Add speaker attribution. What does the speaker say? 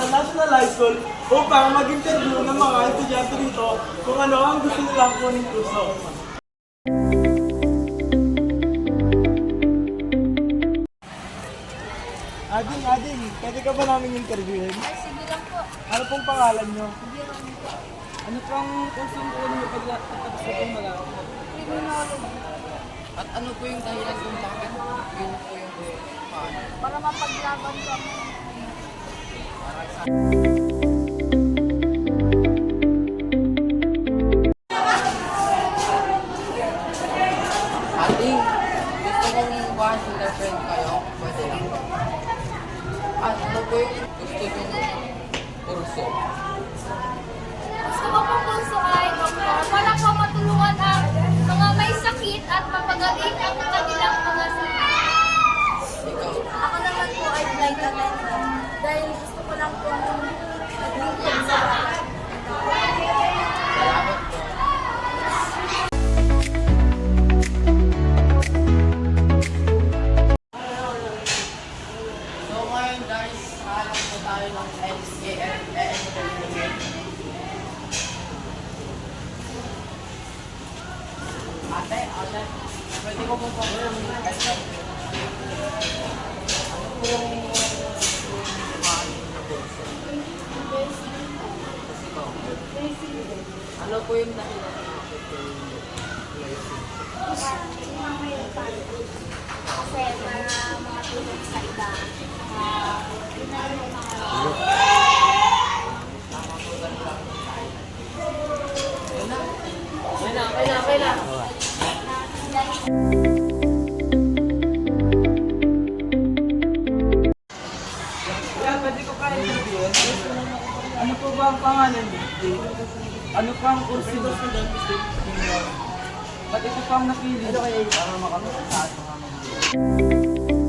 Speaker 1: ng National High School upang mag-interview ng mga estudyante dito kung ano ang gusto nilang kuning kurso. Ading, Ading, pwede ka ba namin interviewin?
Speaker 2: Ay, sige lang po.
Speaker 1: Ano pong pangalan nyo?
Speaker 2: Po.
Speaker 1: Ano pong kursong po niyo pagkatapos ko pong malaman?
Speaker 2: Criminology.
Speaker 3: At ano po yung dahilan kung bakit yun po yung?
Speaker 2: Para mapaglaban kami.
Speaker 3: Ating, gusto kong one girlfriend kayo, pwede lang. At ano po yung gusto yung kurso?
Speaker 2: Dahil gusto ko lang po nag-lingkod sa
Speaker 3: Ate, ate, pwede ko po po yung Ano po yung Ano po yung dahilan?
Speaker 2: Kasi para mga tulong sa iba. Rin yung mga
Speaker 3: Kaya na,
Speaker 1: Ba ang pangalan niyo? Ano pa ang kurso niyo? Ba't ito pa ang napili? Ano kaya para makamit sa atin?